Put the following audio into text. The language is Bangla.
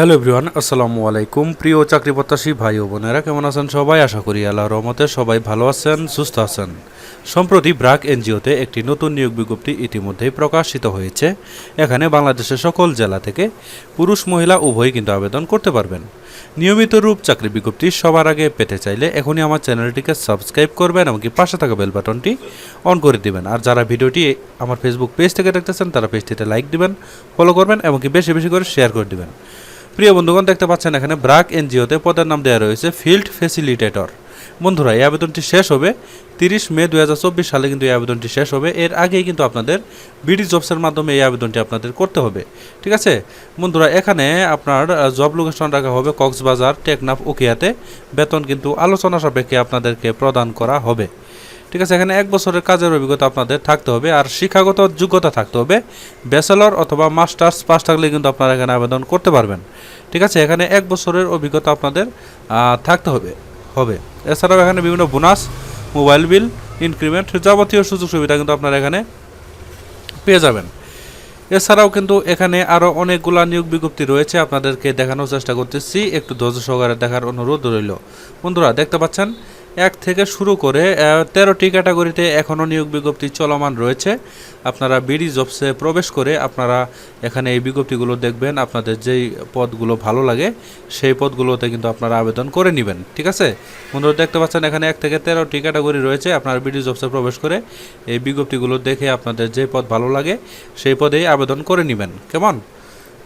হ্যালো এভরিওয়ান, আসসালামু আলাইকুম। প্রিয় চাকরি প্রত্যাশী ভাই ও বোনেরা, কেমন আছেন সবাই? আশা করি আল্লাহর রহমতে সবাই ভালো আছেন, সুস্থ আছেন। সম্প্রতি ব্রাক এনজিওতে একটি নতুন নিয়োগ বিজ্ঞপ্তি ইতিমধ্যেই প্রকাশিত হয়েছে। এখানে বাংলাদেশের সকল জেলা থেকে পুরুষ, মহিলা উভয়ই কিন্তু আবেদন করতে পারবেন। নিয়মিত রূপ চাকরি বিজ্ঞপ্তি সবার আগে পেতে চাইলে এখনই আমার চ্যানেলটিকে সাবস্ক্রাইব করবেন, এমনকি পাশে থাকা বেল বাটনটি অন করে দিবেন। আর যারা ভিডিওটি আমার ফেসবুক পেজ থেকে দেখতেছেন, তারা পেজটিতে লাইক দিবেন ফলো করবেন, এমনকি বেশি বেশি করে শেয়ার করে দিবেন। প্রিয় বন্ধুগণ, দেখতে পাচ্ছেন এখানে ব্রাক এনজিওতে পদের নাম দেওয়া রয়েছে ফিল্ড ফেসিলিটেটর বন্ধুরা, এই আবেদনটি শেষ হবে তিরিশ মে দু হাজার চব্বিশ সালে, কিন্তু এই আবেদনটি শেষ হবে। এর আগেই কিন্তু আপনাদের বিডি জবসের মাধ্যমে এই আবেদনটি আপনাদের করতে হবে। ঠিক আছে? বন্ধুরা, এখানে আপনার জব লোকেশন রাখা হবে কক্সবাজার, টেকনাফ উকিয়াতে বেতন কিন্তু আলোচনা সাপেক্ষে আপনাদেরকে প্রদান করা হবে। ঠিক আছে, এখানে এক বছরের কাজের অভিজ্ঞতা আপনাদের থাকতে হবে, আর শিক্ষাগত যোগ্যতা থাকতে হবে। ব্যাচেলর অথবা মাস্টার্স পাস থাকলে কিন্তু আপনারা এখানে আবেদন করতে পারবেন। ঠিক আছে, এখানে এক বছরের অভিজ্ঞতা আপনাদের থাকতে হবে হবে। এছাড়াও এখানে বিভিন্ন বোনাস মোবাইল বিল ইনক্রিমেন্ট যাবতীয় সুযোগ সুবিধা কিন্তু আপনারা এখানে পেয়ে যাবেন। এছাড়াও কিন্তু এখানে আরও অনেকগুলা নিয়োগ বিজ্ঞপ্তি রয়েছে, আপনাদেরকে দেখানোর চেষ্টা করতেছি। একটু ধৈর্য সহকারে দেখার অনুরোধ রইল। বন্ধুরা, দেখতে পাচ্ছেন? এক থেকে শুরু করে তেরোটি ক্যাটাগরিতে এখনও নিয়োগ বিজ্ঞপ্তি চলমান রয়েছে। আপনারা বিডি জবসে প্রবেশ করে আপনারা এখানে এই বিজ্ঞপ্তিগুলো দেখবেন, আপনাদের যেই পদগুলো ভালো লাগে, সেই পদগুলোতে কিন্তু আপনারা আবেদন করে নেবেন, ঠিক আছে? বন্ধুরা, দেখতে পাচ্ছেন এখানে এক থেকে তেরোটি ক্যাটাগরি রয়েছে, আপনারা বিডি জবসে প্রবেশ করে এই বিজ্ঞপ্তিগুলো দেখে আপনাদের যে পদ ভালো লাগে, সেই পদেই আবেদন করে নেবেন, কেমন?